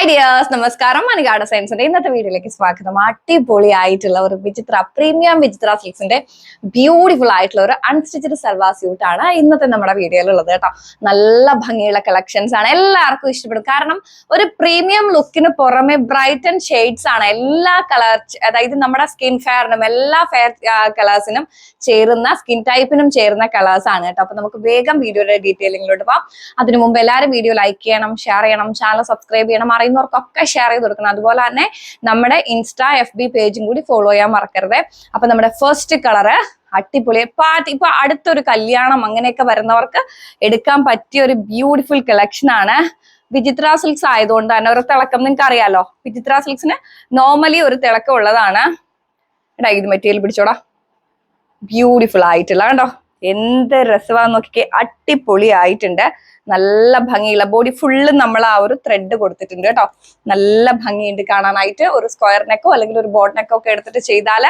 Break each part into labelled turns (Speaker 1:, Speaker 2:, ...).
Speaker 1: Hi നമസ്കാരം. മനുഗാഡ സയൻസിന്റെ ഇന്നത്തെ വീഡിയോയിലേക്ക് സ്വാഗതം. അടിപൊളി ആയിട്ടുള്ള ഒരു വിചിത്ര പ്രീമിയം വിചിത്ര സിൽക്സിന്റെ ബ്യൂട്ടിഫുൾ ആയിട്ടുള്ള ഒരു അൺസ്റ്റിച്ചഡ് സൽവാ സ്യൂട്ട് ആണ് ഇന്നത്തെ നമ്മുടെ വീഡിയോയിലുള്ളത് കേട്ടോ. നല്ല ഭംഗിയുള്ള കളക്ഷൻസ് ആണ്. എല്ലാവർക്കും ഇഷ്ടപ്പെടും. കാരണം ഒരു പ്രീമിയം ലുക്കിന് പുറമെ ബ്രൈറ്റ് ആൻഡ് ഷെയ്ഡ്സ് ആണ് എല്ലാ കളർ അതായത് നമ്മുടെ സ്കിൻ ഫെയറിനും എല്ലാ ഫെയർ കളേഴ്സിനും ചേരുന്ന സ്കിൻ ടൈപ്പിനും ചേരുന്ന കളേഴ്സ് ആണ് കേട്ടോ. അപ്പൊ നമുക്ക് വേഗം വീഡിയോയുടെ ഡീറ്റെയിലിങ്ങിലോട്ട് പോവാം. അതിനു മുമ്പ് എല്ലാവരും വീഡിയോ ലൈക്ക് ചെയ്യണം ഷെയർ ചെയ്യണം ചാനൽ സബ്സ്ക്രൈബ് ചെയ്യണം. അറിയുന്നവർക്കൊക്കെ ഷെയർ ചെയ്ത് കൊടുക്കണം. അതുപോലെ തന്നെ നമ്മുടെ ഇൻസ്റ്റാ എഫ് ബി പേജും കൂടി ഫോളോ ചെയ്യാൻ മറക്കരുത്. അപ്പൊ നമ്മുടെ ഫസ്റ്റ് കളറ് അടിപൊളി. പാർട്ടി ഇപ്പൊ അടുത്തൊരു കല്യാണം അങ്ങനെയൊക്കെ വരുന്നവർക്ക് എടുക്കാൻ പറ്റിയ ഒരു ബ്യൂട്ടിഫുൾ കളക്ഷൻ ആണ് വിചിത്ര സിൽക്സ് ആയതുകൊണ്ട് തന്നെ. ഒരു തിളക്കം നിങ്ങൾക്ക് അറിയാലോ? വിചിത്ര സിൽക്സിന് നോർമലി ഒരു തിളക്കം ഉള്ളതാണ്. എടാ ഇത് മെറ്റീരിയൽ പിടിച്ചോടാ. ബ്യൂട്ടിഫുൾ ആയിട്ടുള്ള കണ്ടോ? എന്ത് രസമാന്ന് നോക്കിക്കേ അടിപൊളി ആയിട്ടുണ്ട് നല്ല ഭംഗിയുള്ള ബോഡി ഫുള്ള് നമ്മൾ ആ ഒരു ത്രെഡ് കൊടുത്തിട്ടുണ്ട് കേട്ടോ. നല്ല ഭംഗിയുണ്ട് കാണാനായിട്ട്. ഒരു സ്ക്വയർ നെക്കോ അല്ലെങ്കിൽ ഒരു ബോട്ട് നെക്കോ ഒക്കെ എടുത്തിട്ട് ചെയ്താൽ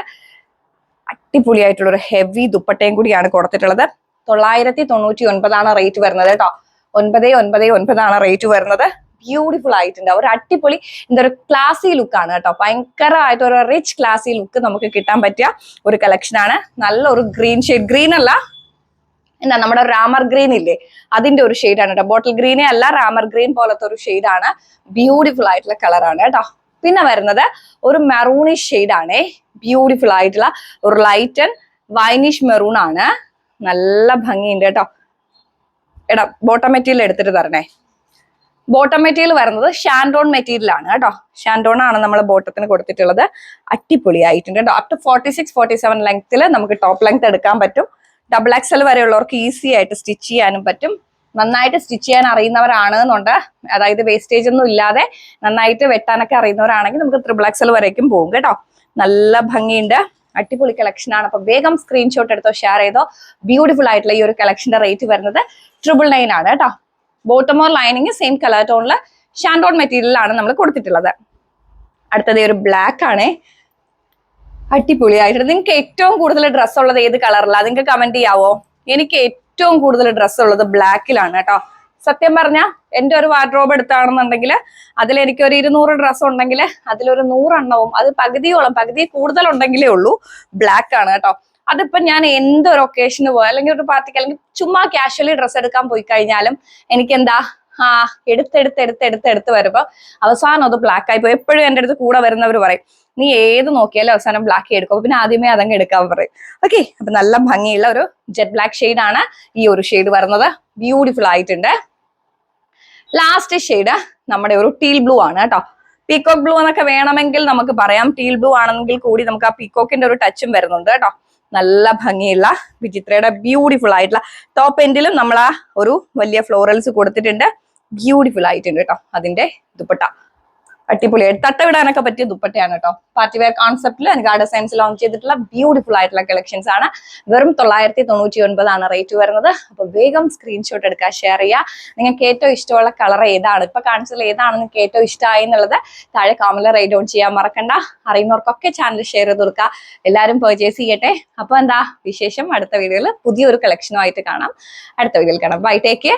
Speaker 1: അടിപൊളിയായിട്ടുള്ള ഒരു ഹെവി ദുപ്പട്ടയും കൂടിയാണ് കൊടുത്തിട്ടുള്ളത്. തൊള്ളായിരത്തി തൊണ്ണൂറ്റി ഒൻപതാണ് റേറ്റ് വരുന്നത് കേട്ടോ. ഒൻപത് ഒൻപത് ഒൻപതാണ് റേറ്റ് വരുന്നത്. ബ്യൂട്ടിഫുൾ ആയിട്ടുണ്ട്. ഒരു അടിപൊളി എന്താ ഒരു ക്ലാസി ലുക്കാണ് കേട്ടോ. ഭയങ്കരമായിട്ട് ഒരു റിച്ച് ക്ലാസി ലുക്ക് നമുക്ക് കിട്ടാൻ പറ്റിയ ഒരു കളക്ഷനാണ് നല്ലൊരു ഗ്രീൻ ഷെയ്ഡ് ഗ്രീൻ അല്ല എന്താ നമ്മുടെ റാമർ ഗ്രീൻ ഇല്ലേ? അതിന്റെ ഒരു ഷെയ്ഡാണ് കേട്ടോ. ബോട്ടിൽ ഗ്രീനേ അല്ല റാമർ ഗ്രീൻ പോലത്തെ ഒരു ഷെയ്ഡാണ് ബ്യൂട്ടിഫുൾ ആയിട്ടുള്ള കളറാണ് കേട്ടോ. പിന്നെ വരുന്നത് ഒരു മെറൂണിഷ് ഷെയ്ഡാണേ ബ്യൂട്ടിഫുൾ ആയിട്ടുള്ള ഒരു ലൈറ്റ് ആൻഡ് വൈനിഷ് മെറൂൺ ആണ്. നല്ല ഭംഗിയുണ്ട് കേട്ടോ. എടാ ബോട്ടം മെറ്റീരിയൽ എടുത്തിട്ട് തരണേ. ബോട്ടം മെറ്റീരിയൽ വരുന്നത് ഷാൻഡോൺ മെറ്റീരിയൽ ആണ് കേട്ടോ. ഷാൻഡോൺ ആണ് നമ്മൾ ബോട്ടത്തിന് കൊടുത്തിട്ടുള്ളത്. അടിപൊളിയായിട്ടുണ്ട് കേട്ടോ. Up to forty six forty seven ലെങ്ത്തിൽ നമുക്ക് ടോപ്പ് ലെങ്ത് എടുക്കാൻ പറ്റും. ഡബിൾ എക്സൽ വരെയുള്ളവർക്ക് ഈസി ആയിട്ട് സ്റ്റിച്ച് ചെയ്യാനും പറ്റും. നന്നായിട്ട് സ്റ്റിച്ച് ചെയ്യാൻ അറിയുന്നവരാണ് എന്നുണ്ട് അതായത് വേസ്റ്റേജ് ഒന്നും ഇല്ലാതെ നന്നായിട്ട് വെട്ടാനൊക്കെ അറിയുന്നവരാണെങ്കിൽ നമുക്ക് ത്രിബിൾ എക്സൽ വരേക്കും പോകും കേട്ടോ. നല്ല ഭംഗിയുണ്ട്. അടിപൊളി കളക്ഷൻ ആണ്. അപ്പൊ വേഗം സ്ക്രീൻഷോട്ട് എടുത്തോ ഷെയർ ചെയ്തോ. ബ്യൂട്ടിഫുൾ ആയിട്ടുള്ള ഈ ഒരു കളക്ഷന്റെ റേറ്റ് വരുന്നത് ട്രിപ്പിൾ നയൻ ആണ് കേട്ടോ. ബോട്ടമോർ ലൈനിങ് സെയിം കളർ ടോണിൽ ഷാൻഡോൺ മെറ്റീരിയലാണ് നമ്മൾ കൊടുത്തിട്ടുള്ളത്. അടുത്തത് ഒരു ബ്ലാക്ക് ആണ്. അടിപൊളിയായിട്ട് നിങ്ങൾക്ക് ഏറ്റവും കൂടുതൽ ഡ്രസ്സ് ഉള്ളത് ഏത് കളറിലാണ് നിങ്ങൾക്ക് കമന്റ് ചെയ്യാവോ? എനിക്ക് ഏറ്റവും കൂടുതൽ ഡ്രസ്സ് ഉള്ളത് ബ്ലാക്കിലാണ് കേട്ടോ. സത്യം പറഞ്ഞാൽ എന്റെ ഒരു വാർഡ്രോബ് എടുത്താണെന്നുണ്ടെങ്കിൽ അതിൽ എനിക്ക് ഒരു ഇരുന്നൂറ് ഡ്രസ്സ് ഉണ്ടെങ്കിൽ അതിലൊരു നൂറെണ്ണവും അത് പകുതിയോളം പകുതി കൂടുതൽ ഉണ്ടെങ്കിലേ ഉള്ളൂ ബ്ലാക്ക് ആണ് കേട്ടോ. അതിപ്പോ ഞാൻ എന്തൊരു ഒക്കേഷന് പോയി അല്ലെങ്കിൽ ഒരു പാർട്ടിക്ക് അല്ലെങ്കിൽ ചുമ്മാ കാഷ്വലി ഡ്രസ്സ് എടുക്കാൻ പോയി കഴിഞ്ഞാലും എനിക്ക് എന്താ ആ എടുത്തെടുത്ത് എടുത്ത് എടുത്ത് എടുത്ത് വരുമ്പോ അവസാനം അത് ബ്ലാക്ക് ആയി പോയി. എപ്പോഴും എന്റെ അടുത്ത് കൂടെ വരുന്നവർ പറയും നീ ഏത് നോക്കിയാലും അവസാനം ബ്ലാക്ക് എടുക്കും. പിന്നെ ആദ്യമേ അതങ്ങ് എടുക്കാൻ പറയും. ഓക്കെ അപ്പൊ നല്ല ഭംഗിയുള്ള ഒരു ജെറ്റ് ബ്ലാക്ക് ഷെയ്ഡ് ആണ് ഈ ഒരു ഷെയ്ഡ് വരുന്നത്. ബ്യൂട്ടിഫുൾ ആയിട്ടുണ്ട്. ലാസ്റ്റ് ഷെയ്ഡ് നമ്മുടെ ഒരു ടീൽ ബ്ലൂ ആണ് കേട്ടോ. പീക്കോക്ക് ബ്ലൂ എന്നൊക്കെ വേണമെങ്കിൽ നമുക്ക് പറയാം. ടീൽ ബ്ലൂ ആണെങ്കിൽ കൂടി നമുക്ക് ആ പീക്കോക്കിന്റെ ഒരു ടച്ചും വരുന്നുണ്ട് കേട്ടോ. നല്ല ഭംഗിയുള്ള വിചിത്രയുടെ ബ്യൂട്ടിഫുൾ ആയിട്ടുള്ള. ടോപ്പ് എൻഡിലും നമ്മൾ ആ ഒരു വലിയ ഫ്ലോറൽസ് കൊടുത്തിട്ടുണ്ട്. ബ്യൂട്ടിഫുൾ ആയിട്ടുണ്ട് കേട്ടോ അതിന്റെ ദുപ്പട്ട. അടിപൊളിയായിട്ട് തട്ടവിടാനൊക്കെ പറ്റിയ ദുപ്പട്ടയാണ് കേട്ടോ. പാർട്ടി വെയർ കോൺസെപ്റ്റിൽ ഗാർഡൻ സയൻസ് ലോഞ്ച് ചെയ്തിട്ടുള്ള ബ്യൂട്ടിഫുൾ ആയിട്ടുള്ള കളക്ഷൻസ് ആണ്. വെറും തൊള്ളായിരത്തി തൊണ്ണൂറ്റി ഒൻപതാണ് റേറ്റ് വരുന്നത്. അപ്പൊ വേഗം സ്ക്രീൻഷോട്ട് എടുക്കുക ഷെയർ ചെയ്യുക. നിങ്ങൾക്ക് ഏറ്റവും ഇഷ്ടമുള്ള കളർ ഏതാണ്? ഇപ്പൊ കാണിച്ചതിൽ ഏതാണ് നിങ്ങൾക്ക് ഏറ്റവും ഇഷ്ടമായി എന്നുള്ളത് താഴെ കോമല റൈറ്റ് ഡൗൺ ചെയ്യാൻ മറക്കണ്ട. അറിയുന്നവർക്കൊക്കെ ചാനൽ ഷെയർ ചെയ്ത് കൊടുക്കുക. എല്ലാവരും പർച്ചേസ് ചെയ്യട്ടെ. അപ്പൊ എന്താ? വിശേഷം അടുത്ത വീഡിയോയിൽ പുതിയൊരു കളക്ഷനുമായിട്ട് കാണാം. അടുത്ത വീഡിയോയിൽ കാണാം. Bye take